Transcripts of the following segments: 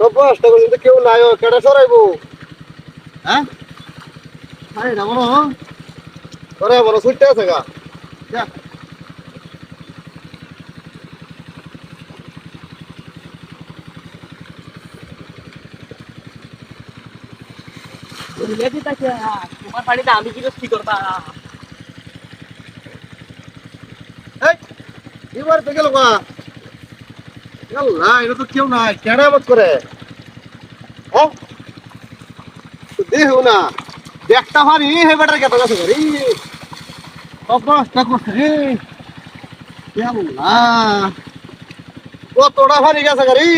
আস্তে করছে কিন্তু কেউ নাই কেটে সরাইবো? হ্যাঁ? আরে না মনো ওরে মনো ছুটতে আছে গা। যা। বলে তোমার পানিটা আমি কি কি করবা? এই এবার তো গেল গা? আল্লাহ এটা তো কেউ নাই, কেন মত করে? হ্যাঁ দেহ না দেখটা ভারি হে বেটার কেটে গেছে রে অবস্থা করছে রে। আল্লাহ কতটা ভারি গেছে গাড়ি?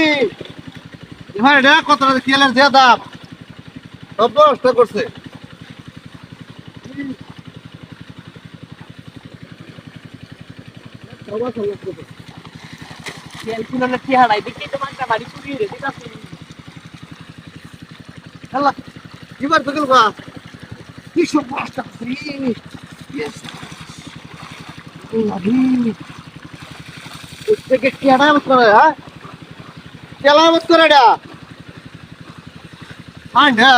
এবার এটা কতটা তেলের যে দাম অবস্থা করছে। তেল ক্যালকুলার কি হারাই দেখি তো মানটা বাড়ি চুরি রে ঠিক আছে হ্যালো এবার বেগল গা কি সব বাসটা ফ্রি ইয়েস লাগি থেকে কেডা মত করে হ্যাঁ। কেলা মত করে ডা আন্ডা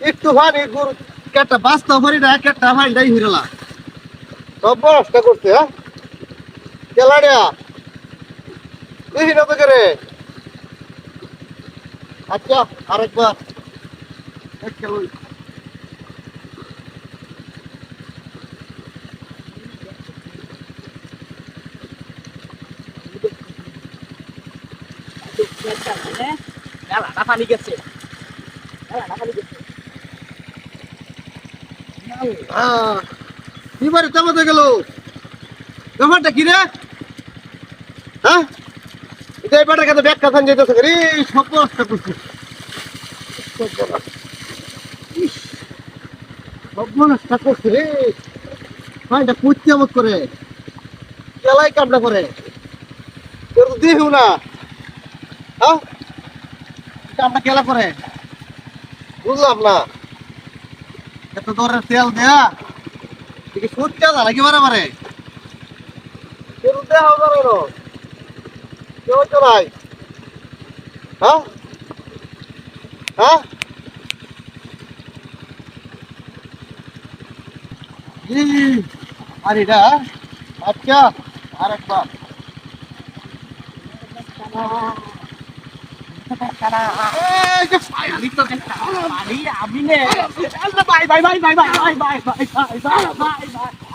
একটু ভাবে গরু কেটা বাস্তা দেখি না তো করে। আচ্ছা আরেকবার। পানি গেছে। পানি গেছে। এবারে তেমতে গেল? ব্যাপারটা কি রে? হ্যাঁ? এটা এবারটা কেন ব্যাগ কাথান যেতেছে রে সব নষ্ট করছে। সব নষ্ট করছে, রে। এটা কুচ্ছি আমত করে কেলাই কামটা করে। তোর তো দেহ না। হ্যাঁ? কামটা কেলা করে। বুঝলাম না। এত দরের তেল দেয়া সত্যি আছে নাকি বারে বারে দেয়া হবে নাই হ্যাঁ হ্যাঁ আর এটা আচ্ছা আর একবার আমি নে bye bye bye bye bye bye bye bye bye bye